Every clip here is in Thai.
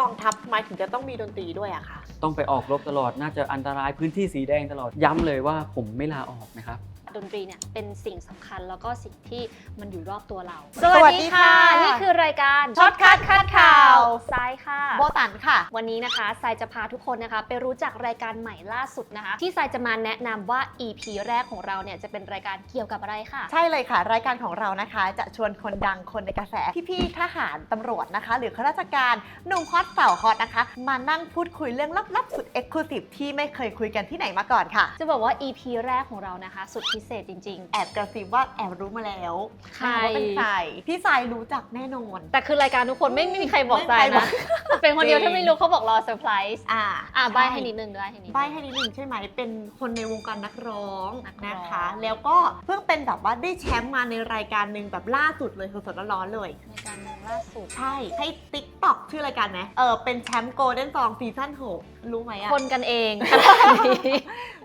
กองทัพทำไมถึงจะต้องมีดนตรีด้วยอะคะต้องไปออกรบตลอด น่าจะอันตรายพื้นที่สีแดงตลอด ย้ำเลยว่าผมไม่ลาออกนะครับ ดนตรีเนี่ยเป็นสิ่งสำคัญแล้วก็สิ่งที่มันอยู่รอบตัวเรา สวัสดีค่ะนี่คือรายการช็อตคัทคัดข่าวทรายค่ะ โบตันค่ะ วันนี้นะคะทรายจะพาทุกคนนะคะ ไปรู้จักรายการใหม่ล่าสุดนะคะ ที่ทรายจะมาแนะนำว่า EP แรกของเราเนี่ยจะเป็นรายการเกี่ยวกับอะไรค่ะ ใช่เลยค่ะ รายการของเรานะคะ จะชวนคนดังคนในกระแส พี่ๆทหารตำรวจนะคะ หรือข้าราชการหนุ่มฮอตสาวฮอตนะคะ มานั่งพูดคุยเรื่องลับๆสุดเอ็กซ์คลูซีฟที่ไม่เคยคุยกันที่ไหนมาก่อนค่ะ จะบอกว่า EP แรกของเรานะคะ สุดพิเศษจริงแอบกระซิบว่าแอบรู้มาแล้วใคร ว่าเป็นใครพี่สายรู้จักแน่นอนๆแต่คือรายการทุกคนไม่ไม่มีใครบอกทรายไม่มีใครบอนะ ก เป็นคนเดียวจริงที่ไม่รู้เขาบอกรอเซอร์ไพรส์อ่าอะใบให้ช่นิดนึงด้วยให้นิดนึง ใบให้นิดนึงใช่ไหมเป็นคนในวงการนักร้องนักร้อง นะคะ แล้วก็เพิ่งเป็นแบบว่าได้แชมป์มาในรายการหนึ่งแบบล่าสุดเลยสดๆร้อนๆเลย รายการหนึ่งล่าสุด ใช่ ให้ TikTok ชื่อรายการไหมเออเป็นแชมป์โกลเด้นซองซีซั่น6รู้ไหมอะคนกันเองขนาดนี้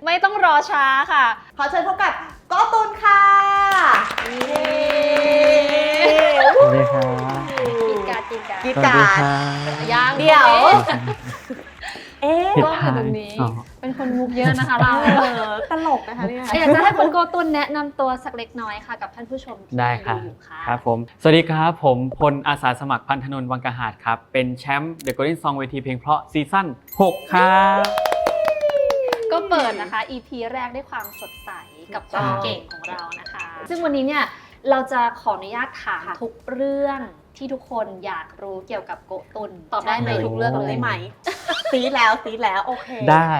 ไม่ต้องรอช้าค่ะ ขอเชิญพบกับ โกตุนค่ะเย้สวัสดีครับกินการกินการกีสวัสตาดีร์ครับย่างเดี๋ยว เอ๊ะผิดก็ทาอยู่ตรงนี้อ๋อ เป็นคนมุกเยอะนะคะเราเออตลกนะคะเนี่ย อยากจะให้คุณโกตุนแนะนำตัวสักเล็กน้อยค่ะ กับท่านผู้ชมที่ได้ครับดูอยู่ค่ะครับผม สวัสดีครับผมพลอาสาสมัครพันธนนท์วังกะหาดครับ เป็นแชมป์ The Golden Song เวทีเพลงเพราะซีซั่น 6 ครับก็ เปิดนะคะ EP แรกด้วยความสดใสกับความเก่งของเรานะคะ ซึ่งวันนี้เนี่ยเราจะขออนุญาตถามทุกเรื่องที่ทุกคนอยากรู้เกี่ยวกับโกตุนตอบได้ไหมใช่ทุกเรื่องตอบเลได้ยไหมซีดแล้วซีดแล้วโอเค ได้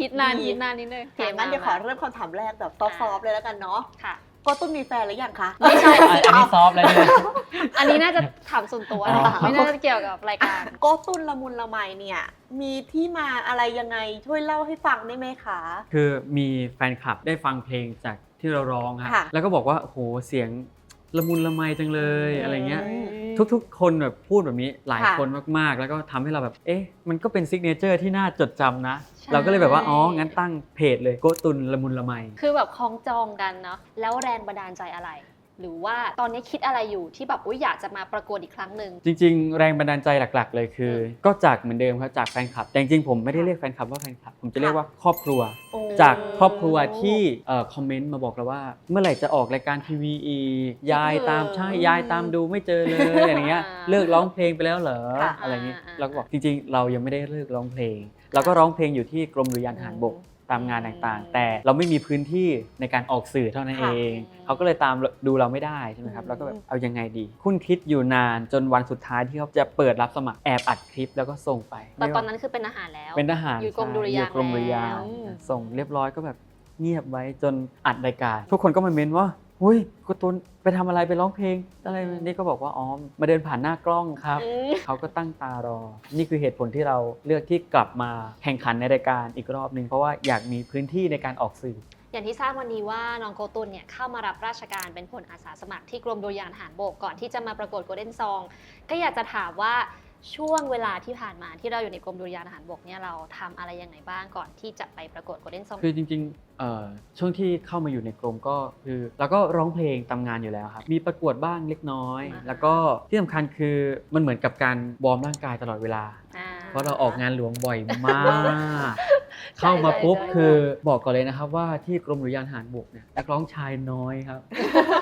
คิดนานคิดนานนิดนึงเดี๋ยวงั้นเดี๋ยวขอเริ่มคำถามแรกแบบซอฟๆเลยแล้วกันเนาะค่ะโกตุนมีแฟนหรือยังคะ ไม่ใช่ อันนี้ซอฟต์แล้วเนี่ย อันนี้น่าจะถามส่วนตัวอ๋อไม่น่าจะเกี่ยวกับรายการ โกตุนละมุนละไมเนี่ย มีที่มาอะไรยังไงช่วยเล่าให้ฟังได้ไหมคะ คือมีแฟนคลับได้ฟังเพลงจากที่เราร้องครับค่ะ แล้วก็บอกว่าโอ้โหเสียงละมุนละไมจังเลยอะไรเงี้ย อืม ทุกๆ คนแบบพูดแบบนี้หลายค่ะคนมากๆ แล้วก็ทำให้เราแบบ เอ๊ะ มันก็เป็นซิกเนเจอร์ที่น่าจดจำนะใช่เราก็เลยแบบว่า อ๋อ งั้นตั้งเพจเลยโกตุนละมุนละไม คือแบบคล้องจองกันเนาะ แล้วแรงบันดาลใจอะไร หรือว่าตอนนี้คิดอะไรอยู่ที่แบบอุ๊ยอยากจะมาประกวดอีกครั้งหนึ่ง จริง ๆ แรงบันดาลใจหลัก ๆ เลยคือ ก็จากเหมือนเดิมครับจากแฟนคลับ แต่จริงๆผมไม่ได้เรียกแฟนคลับว่าแฟนคลับ ผมจะเรียกว่าครอบครัว โอ้ จากครอบครัวที่เอ่อคอมเมนต์มาบอกเราว่า เมื่อไหร่จะออกรายการทีวีอีกยายตามใช่ยายตามดูไม่เจอเลยอะไรเงี้ยอ่าเลิกร้องเพลงไปแล้วเหรอค่ะอะไรเงี้ยอ่า เราก็บอกจริง ๆ เรายังไม่ได้เลิกร้องเพลง เราก็ร้องเพลงอยู่ที่กรมดุริยางค์ทหารบก ตามงานต่างๆ แต่เราไม่มีพื้นที่ในการออกสื่อเท่านั้นเอค่ะงเขาก็เลยตามดูเราไม่ได้ใช่ไหมครับอืมแล้วก็แบบเอายังไงดีคุณคิดอยู่นานจนวันสุดท้ายที่เขาจะเปิดรับสมัครแอบอัดคลิปแล้วก็ส่งไปแต่ตอนนั้นคือเป็นอาหารแล้วเป็นทหารอยู่กรมดุริยางค์อยู่กรมดุริยางค์แล้วส่งเรียบร้อยก็แบบเงียบไว้จนอัดรายการ ทุกคนก็มาเม้นว่า หุ้ยกูตุนไปทำอะไรไปร้องเพลง อะไรนี่ก็บอกว่าอ๋อมาเดินผ่านหน้ากล้องครับอืมเขาก็ตั้งตารอ นี่คือเหตุผลที่เราเลือกที่กลับมาแข่งขันในรายการอีกรอบหนึ่งเพราะว่าอยากมีพื้นที่ในการออกสื่ออย่างที่ทราบวันนี้ว่าน้องโกตุนเนี่ยเข้ามารับราชการเป็นพลอาสาสมัครที่กรมดุริยางค์ทหารบกก่อนที่จะมาประกวดโกลเด้นซอง ก็อยากจะถามว่า ช่วงเวลาที่ผ่านมาที่เราอยู่ในกรมดุริยางค์ทหารบกเนี่ยเราทำอะไรยังไงบ้างก่อนที่จะไปประกวดโกลเด้นซองคือจริงๆเอ่อช่วงที่เข้ามาอยู่ในกรมก็คือเราก็ร้องเพลงตามงานอยู่แล้วครับ มีประกวดบ้างเล็กน้อย อ่า แล้วก็ที่สำคัญคือมันเหมือนกับการวอร์มร่างกายตลอดเวลา อ่า เพราะเราออกงานหลวงบ่อยมาก เข้ามาปุ๊บใช่คือบอกก่อนเลยนะครับว่าที่กรมดุริยางค์ทหารบกเนี่ยนักร้องชายน้อยครับ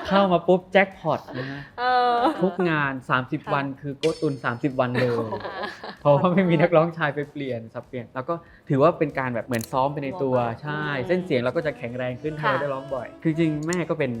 เข้ามาปุ๊บแจ็คพอตนะฮะเออทุกงาน 30 วันคือโกตุน 30 วันเลยอ่าเพราะว่าไม่มีนักร้องชายไปเปลี่ยนสับเปลี่ยนแล้วก็ถือว่าเป็นการแบบเหมือนซ้อมไปในตัววอร์มอัพใช่อืมเส้นเสียงเราก็จะแข็งแรงขึ้นถ้าค่ะเราได้ร้องบ่อย คือจริงๆแม่ก็เป็น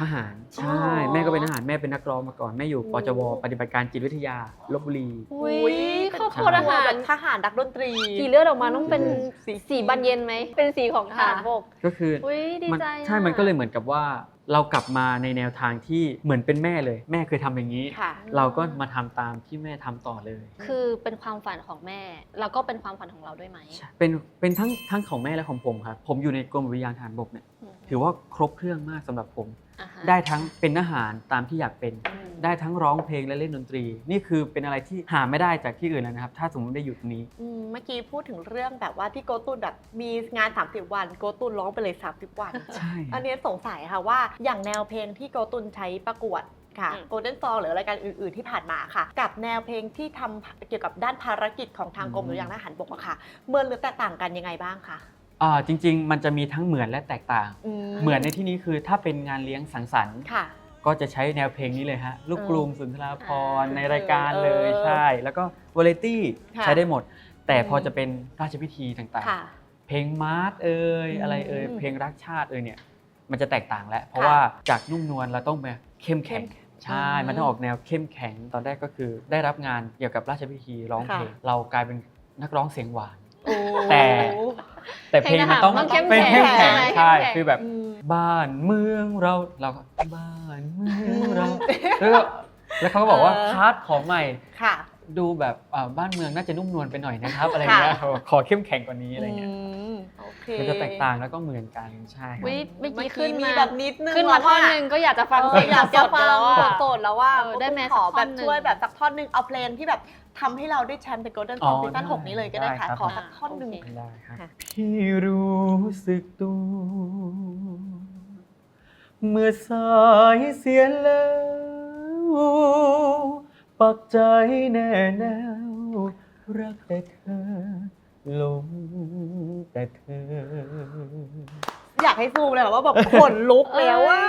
ทหารใช่อ๋อแม่ก็เป็นทหารแม่เป็นนักร้องมาก่อนแม่อยู่ปจวปฏิบัติการจิตวิทยาลบบุรีอุ้ยครอบครัวทหารทหารดักดนตรีสีเลือดออกมาต้องเป็นสีสีบานเย็นไหมเป็นสีของทหารบกก็คืออุ้ยดีมันใจใช่มันก็เลยเหมือนกับว่า เรากลับมาในแนวทางที่เหมือนเป็นแม่เลย แม่เคยทำอย่างนี้ค่ะเราก็มาทำตามที่แม่ทำต่อเลย คือเป็นความฝันของแม่แล้วก็เป็นความฝันของเราด้วยไหมเป็นเป็นทั้งทั้งของแม่และของผมครับผมอยู่ในกรมวิทยางค์ทหารบกเนี่ยอืมถือว่าครบเครื่องมากสำหรับผมอ่าฮะ ได้ทั้งเป็นทหารตามที่อยากเป็นอืมได้ทั้งร้องเพลงและเล่นดนตรี นี่คือเป็นอะไรที่หาไม่ได้จากที่อื่นแล้วนะครับ ถ้าสมมติได้อยู่ตรงนี้อืมเมื่อกี้พูดถึงเรื่องแบบว่าที่โกตุนแบบมีงาน 30 วัน โกตุนร้องไปเลย 30 วันใช่อันนี้สงสัยค่ะว่าอย่างแนวเพลงที่โกตุนใช้ประกวดค่ะอืม Golden Song หรือรายการอื่น ๆ ที่ผ่านมาค่ะ กับแนวเพลงที่ทำเกี่ยวกับด้านภารกิจของทางกรมอืมดุริยางค์ทหารบกอะค่ะเหมือนหรือแตกต่างกันยังไงบ้างคะ อ่าจริง ๆ มันจะมีทั้งเหมือนและแตกต่าง เหมือนในที่นี้คือถ้าเป็นงานเลี้ยงสังสรรค์ ค่ะ ก็จะใช้แนวเพลงนี้เลยฮะ ลูกกรุงสุนทราภรณ์อ่าในรายการเลยเออใช่ แล้วก็วาไรตี้ค่ะใช้ได้หมด แต่อืมพอจะเป็นราชพิธีต่างค่ะ ๆ เพลงมาร์ชเอ่ยอืมอะไรเอ่ยเพลงรักชาติเอ่ยเนี่ยมันจะแตกต่างแล้ว เพราะค่ะว่าจากนุ่มนวลเราต้องมาเข้มแข็งเข้มใช่อืมมันต้องออกแนวเข้มแข็งตอนแรกก็คือ ได้รับงานเกี่ยวกับราชพิธีร้องเพลงค่ะ เรากลายเป็นนักร้องเสียงหวาน โอ้แต่ แต่เพลงมันต้องเพลงทหารมันต้องเข้มเป็นเข้มแข็แข็งงใช่เข้มแข็ง คือแบบอืมบ้านเมืองเราเราก็บ้านเมืองเราแล้วก็แล้วเขาก็บอกว่าเออ พาร์ทของใหม่ค่ะดูแบบอ่าบ้านเมืองน่าจะนุ่มนวลไปหน่อยนะครับอะไรเงี้ยค่ะขอเข้มแข็งกว่านี้อะไรเงี้ยมโอเคมันจะแตกต่างแล้วก็เหมือนกันใช่ครับวิเมื่อเมื่กี้อขึ้กี้นมีมาแบบนิดนึงขึ้นมาท่อนหนึ่งก็อยากจะฟังเอเสีอยงอยากสจะดๆฟังแล้วอะ สดๆแล้วว่าเออได้ไหมขอสักท่แบอบนหนึ่ง ช่วยแบบสักท่อนหนึ่งเอาเพลงที่แบบ ทำให้เราได้แชมป์เป็นโกลเด้นซองอ๋อซีซั่นได้หกนี้เลยก็ได้ค่ะได้ครับขอสักท่อนหนึ่ง โอเค ได้ครับค่ะ พี่รู้สึกตัว เมื่อสายเสียแล้ว ปักใจแน่แน่วรักแต่เธอหลงแต่เธอ อยากให้ซูมเลยค่ะว่าแบบขนลุกแล้วว่า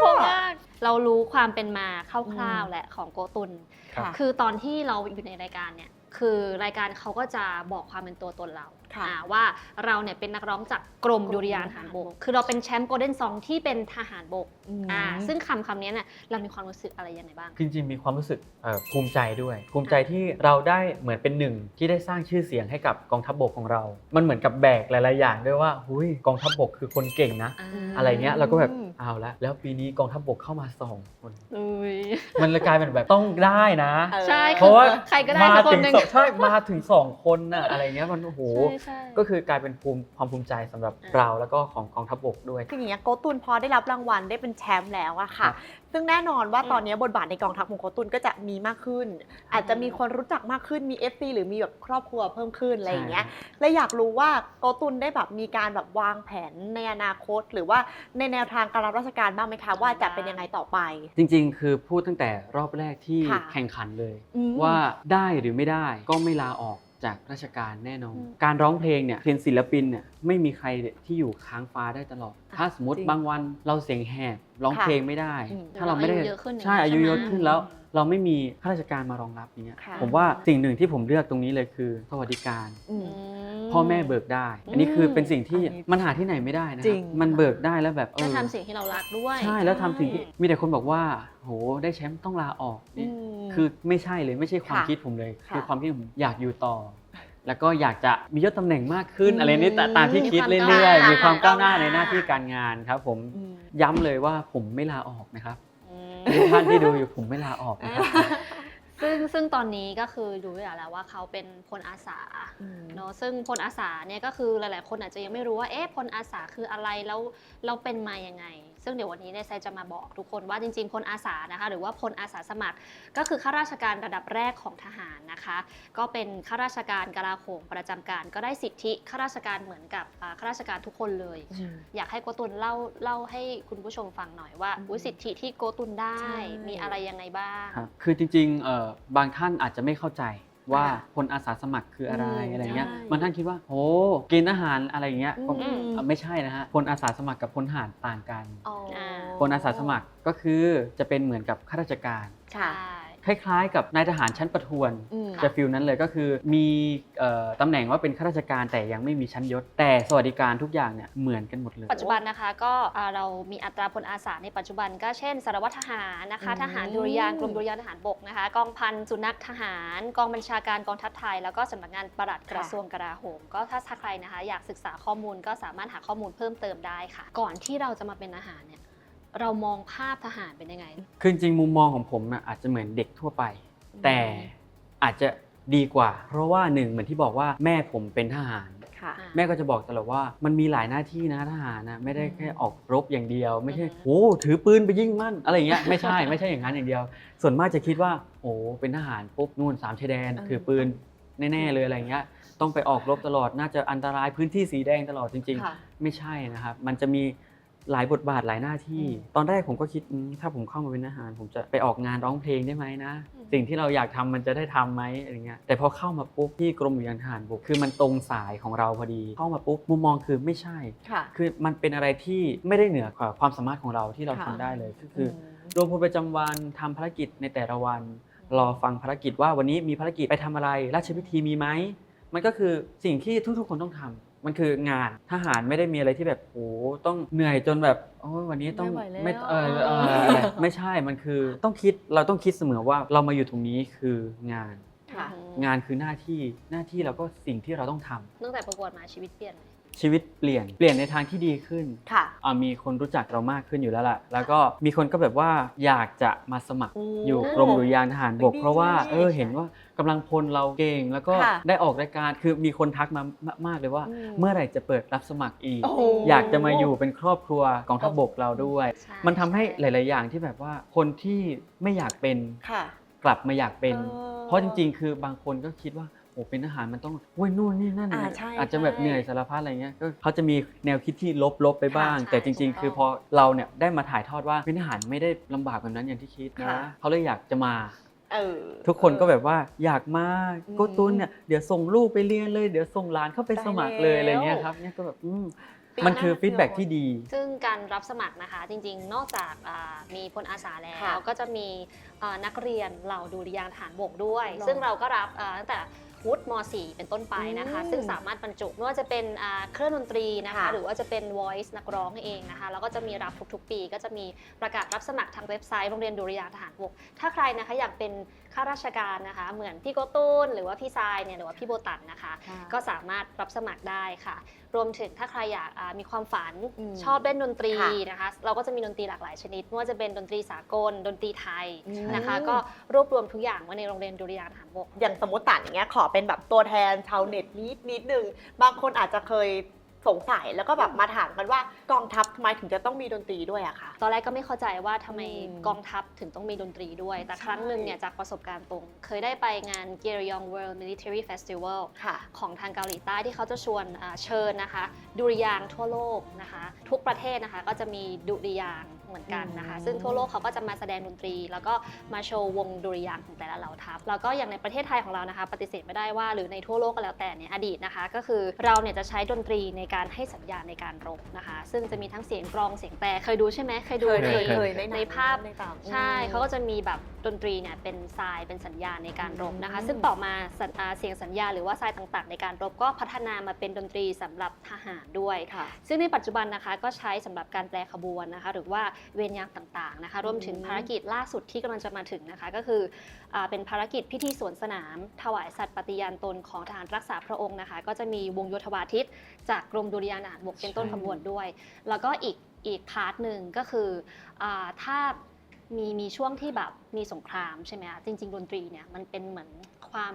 เพราะว่า เรารู้ความเป็นมาคร่าวๆแหละของโกตุนครับค่ะคือตอนที่เราอยู่ในรายการเนี่ย คือรายการเขาก็จะบอกความเป็นตัวตนเราค่ะอ่าว่าเราเนี่ยเป็นนักร้องจากกรมดุริยางค์ทหารบก คือเราเป็นแชมป์โกลเด้นซองที่เป็นทหารบกอ่าซึ่งคำคำนี้เนี่ยเรามีความรู้สึกอะไรยังไงบ้าง จริงๆมีความรู้สึกเอ่อภูมิใจด้วย ภูมิใจที่เราได้เหมือนเป็นหนึ่งที่ได้สร้างชื่อเสียงให้กับกองทัพบกของเรา มันเหมือนกับแบกหลาย ๆ อย่างด้วยว่าหุยกองทัพบกคือคนเก่งนะ อะไรเงี้ยเราก็แบบอืม เอาละแล้วปีนี้กองทัพบกเข้ามาสองคน อุ้ย มันเลยกลายเป็นแบบต้องได้นะเออใช่ เพราะว่า ใครก็ได้มาสักคถึนงหนึ่ง สองใช่มาถึงสองคนน่ะอะไรเงี้ยมันโอ้โหใช่ก็คือกลายเป็นภูมิความภูมิใจสำหรับเราแล้วก็ของกองทัพบกด้วย คืออย่างเงี้ยโกตุนพอได้รับรางวัลได้เป็นแชมป์แล้วอะค่ะซึ่งแน่นอนว่าอืมตอนนี้บทบาทในกองทัพของโกตุนก็จะมีมากขึ้น อาจจะมีคนรู้จักมากขึ้นมี FC หรือมีแบบครอบครัวเพิ่มขึ้นอะไรอย่างเงี้ยเลยอยากรู้ว่าโกตุนได้แบบมีการแบบวางแผนในอนาคต หรือว่าในแนวทางการรับราชการบ้างไหมคะว่าจะเป็นยังไงต่อไป จริง ๆ คือพูดตั้งแต่รอบแรกที่ค่ะแข่งขันเลยอืมว่าได้หรือไม่ได้ก็ไม่ลาออก จากราชการแน่นอนอืมการร้องเพลงเนี่ยเป็นศิลปินเนี่ยไม่มีใครที่อยู่ค้างฟ้าได้ตลอด ถ้าสมมติจริงบางวันเราเสียงแหบร้องค่ะเพลงไม่ได้อืมถ้าเราไม่ได้อายุเยอะขึ้นอย่างนี้ใช่อายุใช่ไหมเยอะขึ้นแล้ว เราไม่มีข้าราชการมารองรับอย่างเงี้ยค่ะ ผมว่าสิ่งหนึ่งที่ผมเลือกตรงนี้เลยคือสวัสดิการ อืม พ่อแม่เบิกได้ อันนี้คือเป็นสิ่งที่อันนี้มันหาที่ไหนไม่ได้นะคจริรับง มันเบิกได้แล้วแบบเอได้อทำสิ่งที่เรารักด้วย ใช่แล้วทำสิ่งที่มีแต่คนบอกว่าโหได้แชมป์ต้องลาออกนี่มคือไม่ใช่เลยไม่ใช่ความค่ะคิดผมเลยค่ะคือความคิดผมอยากอยู่ต่อ แล้วก็อยากจะมียศตำแหน่งมากขึ้นอืมอะไรนี่ตตามที่คิดมีความเรื่อยก้าวหน้าๆมีความก้าวหน้าก้าวหในน้าหน้าที่การงานครับ ผมอืม ย้ำเลยว่าผมไม่ลาออกนะครับอืม ทุกท่านที่ดูอยู่ผมไม่ลาออกนะครับ ซึ่งซึ่งตอนนี้ก็คือรู้อยู่แล้วว่าเขาเป็นพลอาสาอืมเนาะซึ่งพลอาสาเนี่ยก็คือหลาย ๆ คนอาจจะยังไม่รู้ว่าเอ๊ะพลอาสาคืออะไรแล้วเราเป็นมายังไง ซึ่งเดี๋ยววันนี้เนี่ยไซจะมาบอกทุกคนว่าจริงๆพลอาสานะคะ หรือว่าพลอาสาสมัคร ก็คือข้าราชการระดับแรกของทหารนะคะ ก็เป็นข้าราชการกลาโหมประจำการ ก็ได้สิทธิข้าราชการเหมือนกับอ่าข้าราชการทุกคนเลย อยากให้โกตุนเล่าเล่าให้คุณผู้ชมฟังหน่อยว่าอืมอุ๊ยสิทธิที่โกตุนได้ใช่มีอะไรยังไงบ้างครับคือจริงๆเอ่อบางท่านอาจจะไม่เข้าใจ ว่าค่ะพลอาสาสมัครคืออะไรอืมอะไรเงี้ยใช่บางท่านคิดว่าโอ้เกณฑ์ทหารอะไรเงี้ยก็อืมเอ่อไม่ใช่นะฮะพลอาสาสมัครกับพลทหารต่างกันอ๋ออพลอาสาสมัครก็คือจะเป็นเหมือนกับข้าราชการ ค่ะคล้ายๆ กับนายทหารชั้นประทวนอืมจะฟิลนั้นเลยก็คือมีเอ่อตำแหน่งว่าเป็นข้าราชการแต่ยังไม่มีชั้นยศ แต่สวัสดิการทุกอย่างเนี่ยเหมือนกันหมดเลย ปัจจุบันนะคะก็อ่าเรามีอัตราพลอาสาในปัจจุบันก็เช่นสารวัตรทหารนะคะอืมทหารดุริยางค์กรมดุริยางค์ทหารบกนะคะกองพันสุนัขทหาร กองบัญชาการกองทัพไทย แล้วก็สำนักงานปลัดกระทรวงกลาโหม ก็ถ้าใครนะคะ อยากศึกษาข้อมูลก็สามารถหาข้อมูลเพิ่มเติมได้ค่ะ ก่อนที่เราจะมาเป็นทหารเนี่ย เรามองภาพทหารเป็นยังไง คือจริงๆมุมมองของผมน่ะอาจจะเหมือนเด็กทั่วไป แต่อาจจะดีกว่า เพราะว่าหนึ่งเหมือนที่บอกว่าแม่ผมเป็นทหาร ค่ะอ่าแม่ก็จะบอกตลอดว่ามันมีหลายหน้าที่นะทหารนะไม่ได้แค่ออกรบอย่างเดียว ไม่ใช่อือฮึโอ้ถือปืนไปยิงมันอะไรอย่างเงี้ยไม่ใช่ไม่ใช่อย่างนั้นอย่างเดียว ส่วนมากจะคิดว่า โอ้เป็นทหารปุ๊บนู่นสามชายแดนเออถือปืนแน่ๆเลยอะไรอย่างเงี้ยต้องไปออกรบตลอดน่าจะอันตรายพื้นที่สีแดงตลอดจริงค่ะๆไม่ใช่นะครับ มันจะมี หลายบทบาทหลายหน้าที่อืมตอนแรกผมก็คิดอืมถ้าผมเข้ามาเป็นทหาร ผมจะไปออกงานร้องเพลงได้ไหมนะอืมสิ่งที่เราอยากทำมันจะได้ทำไหมอะไรเงี้ยแต่พอเข้ามาปุ๊บที่กรมอุทยานทหารบกคือมันตรงสายของเราพอดี เข้ามาปุ๊บมุมมองคือไม่ใช่ค่ะคือมันเป็นอะไรที่ไม่ได้เหนือกว่าความสามารถของเราที่เราค่ะทำได้เลยก็คืออลงพลประจำวันทำภารกิจในแต่ละวัน รอฟังภารกิจว่าวันนี้มีภารกิจไปทำอะไร ราชพิธีมีไหมมันก็คือสิ่งที่ทุกๆ คนต้องทำ มันคืองานทหารไม่ได้มีอะไรที่แบบโอ้ต้องเหนื่อยจนแบบโอ้ยวันนี้ต้องไม่ไหวแล้วไม่เออเอออะไรไม่ใช่มันคือต้องคิดเราต้องคิดเสมอว่าเรามาอยู่ตรงนี้คืองาน ค่ะอืมงานคือหน้าที่หน้าที่เราก็สิ่งที่เราต้องทำตั้งแต่ประกวดมาชีวิตเปลี่ยนไหม ชีวิตเปลี่ยนเปลี่ยนในทางที่ดีขึ้นค่ะ อ่ามีคนรู้จักเรามากขึ้นอยู่แล้วล่ะ แล้วก็มีคนก็แบบว่าอยากจะมาสมัครอืมอยู่กรมดุริยางค์ทหารบก ดีเพราะว่าใช่เออเห็นว่ากำลังพลเราเก่ง แล้วก็ค่ะได้ออกรายการคือมีคนทักมามากเลยว่า อืม เมื่อไหร่จะเปิดรับสมัครอีก โอ้โห อยากจะมาอยู่เป็นครอบครัวกองทัพบกเราด้วยใช่มันทำให้หช่ลาย ๆ อย่างที่แบบว่าคนที่ไม่อยากเป็นค่ะ กลับมาอยากเป็น เออ เพราะจริง ๆ คือบางคนก็คิดว่าโอ้เป็นทหารมันต้องโอ้ยนู่นนี่นั่น อ่าน่ะใช่อาจจะแบบใช่เหนื่อยสารพัดอะไรเงี้ยก็เขาจะมีแนวคิดที่ลบๆไปบ้าง ค่ะแต่จริงใช่ๆคือถูกพต้องอเราเนี่ยได้มาถ่ายทอดว่าเป็นทหารไม่ได้ลำบากแบบนั้นอย่างที่คิดนะค่ะ เขาเลยอยากจะมา เออ ทุกคนก็แบบว่าอยากมาอืมโกตุนเนี่ยเดี๋ยวส่งลูกไปเรียนเลย เดี๋ยวส่งหลานเข้าไปสมัครเลยได้อะไรแล้วเงี้ยครับเนี่ยก็แบบอืมปีมันคือหน้าฟีดแบ็กที่ดี ซึ่งการรับสมัครนะคะจริงๆ นอกจากอ่ามีพลอาสาแล้วค่ะก็จะมีอ่านักเรียนเหล่าดุริยางค์ทหารบกด้วย หรอซึ่งเราก็รับอ่าตั้งแต่ วุฒิม .4 เป็นต้นไปนะคะอืมซึ่งสามารถบรรจุไม่ว่าจะเป็นอ่าเครื่องดนตรีนะคะค่ะหรือว่าจะเป็น voice นักร้องเองนะคะ แล้วก็จะมีรับทุกๆ ปี ก็จะมีประกาศรับสมัครทางเว็บไซต์โรงเรียนดุริยางค์ทหารบกถ้าใครนะคะอยากเป็น ข้าราชการนะคะ เหมือนพี่โกตุนหรือว่าพี่ทรายเนี่ยหรือว่าพี่โบตันนะคะ ก็สามารถรับสมัครได้ค่ะ รวมถึงถ้าใครอยากอ่ามีความฝันอืมชอบเล่นดนตรีค่ะนะคะ เราก็จะมีดนตรีหลากหลายชนิดไม่ว่าจะเป็นดนตรีสากล ดนตรีไทยอืมนะคะ ก็รวบรวมทุกอย่างไว้ในโรงเรียนดุริยางค์ทหารบกอย่างสมมติต่านอย่างเงี้ยขอเป็นแบบตัวแทนชาวเน็ตนิดนิดนึงบางคนอาจจะเคย สงสัยแล้วก็แบบมาถามกันว่ากองทัพทำไมถึงจะต้องมีดนตรีด้วยอะคะ ตอนแรกก็ไม่เข้าใจว่าทำไมอืมกองทัพถึงต้องมีดนตรีด้วย แต่ใช่ครั้งหนึ่งเนี่ยจากประสบการณ์ตรง เคยได้ไปงาน g e r y o n g World Military Festival ค่ะ ของทางเกาหลีใต้ที่เขาจะชวนอ่าเชิญนะคะ ดุริยางค์ทั่วโลกนะคะ ทุกประเทศนะคะก็จะมีดุริยางค์เหมือนกันนะคะ อืม ซึ่งทั่วโลกเขาก็จะมาแสดงดนตรี แล้วก็มาโชว์วงดุริยางค์ของแต่ละเหล่าทัพแล้วก็อย่างในประเทศไทยของเรานะคะ ปฏิเสธไม่ได้ว่าหรือในทั่วโลกก็แล้วแต่เนี่ยอดีตนะคะ ก็คือเราเนี่ยจะใช้ดนตรีในการให้สัญญาณในการรบนะคะ ซึ่งจะมีทั้งเสียงกลองเสียงแต่เคยดูใช่ไหมเคยดูเคยในเคยเคยในหนังในภาพ ในต่าง ใช่เขาก็จะมีแบบ ดนตรีเนี่ยเป็นทรายเป็นสัญญาณในการรบนะคะอืมซึ่งต่อมาสัญอ่าเสียงสัญญาณหรือว่าทรายต่างๆ ในการรบก็พัฒนามาเป็นดนตรีสำหรับทหารด้วย ค่ะ ซึ่งในปัจจุบันนะคะก็ใช้สำหรับการแปลขบวนนะคะ หรือว่าเวรยามต่างๆนะคะ รวมถึงอืมภารกิจล่าสุดที่กำลังจะมาถึงนะคะ ก็คืออาเป็นภารกิจพิธีสวนสนาม ถวายสัตย์ปฏิญาณตนของทหารรักษาพระองค์นะคะ ก็จะมีวงโยธวาทิต จากกรมดุริยางค์ทหารบกเป็นต้นขบวนด้วย แล้วก็อีกอีกพาร์ทหนึ่งก็คืออาถ้า มีมีช่วงที่แบบมีสงครามใช่ไหมคะจริง ๆ ดนตรีเนี่ยมันเป็นเหมือนความ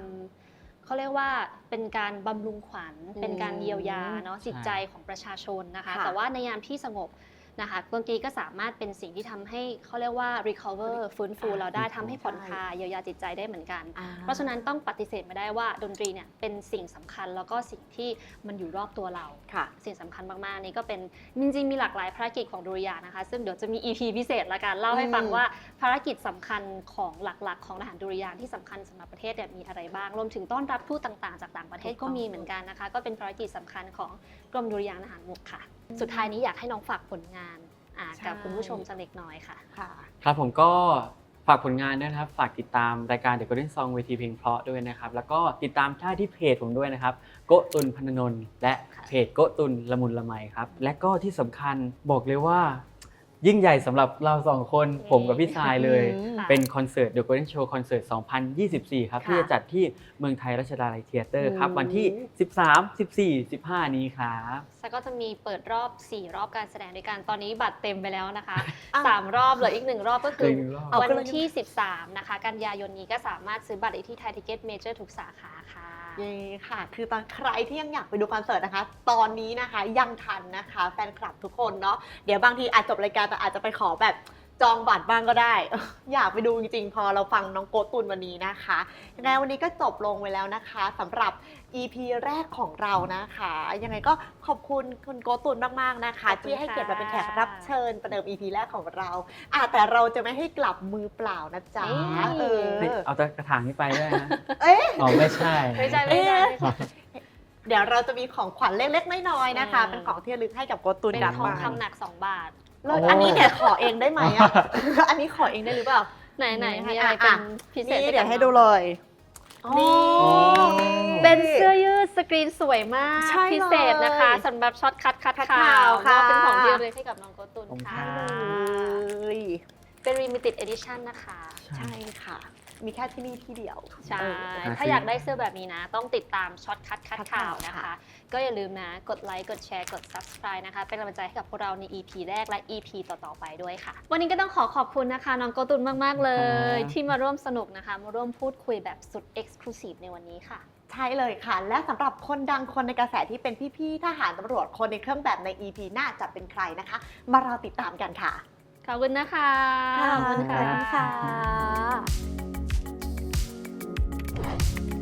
เขาเรียกว่าเป็นการบำรุงขวัญอืมเป็นการเยียวยาเนาะใช่จิตใจของประชาชนนะคะ ค่ะ แต่ว่าในยามที่สงบ นะคะดนตรีก็สามารถเป็นสิ่งที่ทำให้เขาเรียกว่า recover ฟื้นฟูเราได้ทำให้ผ่อนคลายเยียวยาจิตใจได้เหมือนกันอ่เพราะฉะนั้นต้องปฏิเสธไม่ได้ว่าดนตรีเนี่ยเป็นสิ่งสำคัญแล้วก็สิ่งที่มันอยู่รอบตัวเราค่ะสิ่งสำคัญมากๆนี่ก็เป็นจริงๆมีหลากหลายภารกิจของดุริยางค์นะคะ ซึ่งเดี๋ยวจะมี EP พิเศษละกันเล่าให้ฟังอืมว่าภารกิจสำคัญของหลักๆ ของทหารดุริยางค์ที่สำคัญสำหรับประเทศเนี่ยมีอะไรบ้างรวมถึงต้อนรับทูตต่างๆ จากต่างประเทศก็มีเหมือนกันนะคะ ก็เป็นภารกิจสำคัญของกรมดุริยางค์ทหารบกค่ะ สุดท้ายนี้อยากให้น้องฝากผลงานอ่ากับใช่คุณผู้ชมสักเล็กน้อยค่ะ ค่ะ ครับผมก็ฝากผลงานด้วยนะครับ ฝากติดตามรายการ The Golden Song เวทีเพลงเพราะด้วยนะครับ แล้วก็ติดตามได้ที่เพจผมด้วยนะครับ โกตุนพนนนท์และเพจโกตุนละมุนละไมครับ และก็ที่สำคัญบอกเลยว่า ยิ่งใหญ่สำหรับเราสองคนเย้ผมกับพี่ทรายเลย อืมเป็นคอนเสิร์ต The Golden Show คอนเสิร์ต2024 ครับ ค่ะที่จะจัดที่เมืองไทยรัชดาลัยเทียเตอร์ครับโอ้วันที่ 13 14 15 นี้ครับ แล้วก็จะมีเปิดรอบ 4 รอบการแสดงด้วยกัน ตอนนี้บัตรเต็มไปแล้วนะคะ อ้าวสามรอบเหลืออีกหนึ่งรอบก็คือ เหลืออีกหนึ่งรอบเอาวันก็เลยที่ 13 นะคะ กันยายนนี้ก็สามารถซื้อบัตรได้ที่ไทยทิเก็ตเมเจอร์ทุกสาขาค่ะ เย้ค่ะ คือตอนใครที่ยังอยากไปดูคอนเสิร์ตนะคะ ตอนนี้นะคะยังทันนะคะ แฟนคลับทุกคนเนาะ เดี๋ยวบางทีอาจจบรายการแต่อาจจะไปขอแบบ จจองบัตรบ้างก็ได้ อยากไปดูจริงๆ พอเราฟังน้องโกตุนวันนี้นะคะยังไงวันนี้ก็จบลงไปแล้วนะคะสำหรับ EP แรกของเรานะคะ ยังไงก็ขอบคุณคุณโกตุนมากๆนะคะ ขอบคุณที่ให้เกียรติมาเป็นแขกค่ะรับเชิญประเดิม EP แรกของเราอะแต่เราจะไม่ให้กลับมือเปล่านะจ๊ะนี่ เออเฮ้ยเอาแต่กระถางนี้ไปด้วยนะเอ๊ะ อ๋อไม่ใช่ ไม่ใช่ไม่ใช่ไม่ใช่ เดี๋ยวเราจะมีของขวัญเล็กๆน้อยๆนะคะ อืม เป็นของที่ระลึกให้กับโกตุนเป็นกันทองมา คำหนัก 2 บาท แล้วโอ้อันนี้เนี่ยขอเองได้ไหมอะ อันนี้ขอเองได้หรือเปล่า ไหนไหนนี่มีอะไรอะเป็นพิเศษนี่กับเดี๋ยวให้น้องดูเลยนี่อ๋อเป็นเสื้อยืดสกรีนสวยมากใช่เลยพิเศษนะคะสำหรับช็อตคัดคัดคัดข่าข่าววค่ะมอบเป็นของที่ระลึกให้กับน้องโกตุนขอบคุณค่ะครับเลยเป็น limited edition นะคะ ใช่ค่ะ มีแค่ที่นี่ที่เดียว ใช่เออถ้าอยากได้เสื้อแบบนี้นะ ต้องติดตามช็อตคัดคัดคัดข่าข่าววนะคะค่ะก็อย่าลืมนะ กดไลค์ กดแชร์ กด subscribe นะคะ เป็นกำลังใจให้กับพวกเราใน EP แรกและ EP ต่อ ๆ ไปด้วยค่ะ วันนี้ก็ต้องขอขอบคุณนะคะ น้องโกตุนมาก ๆ เลยครับที่มาร่วมสนุกนะคะ มาร่วมพูดคุยแบบสุด exclusive ในวันนี้ค่ะใช่เลยค่ะ และสำหรับคนดังคนในกระแสที่เป็นพี่ๆทหารตำรวจคนในเครื่องแบบใน EP หน้าจะเป็นใครนะคะ มารอติดตามกันค่ะ ขอบคุณนะคะค่ะขอบคุณขอบคุณค่ะค่ะ Bye.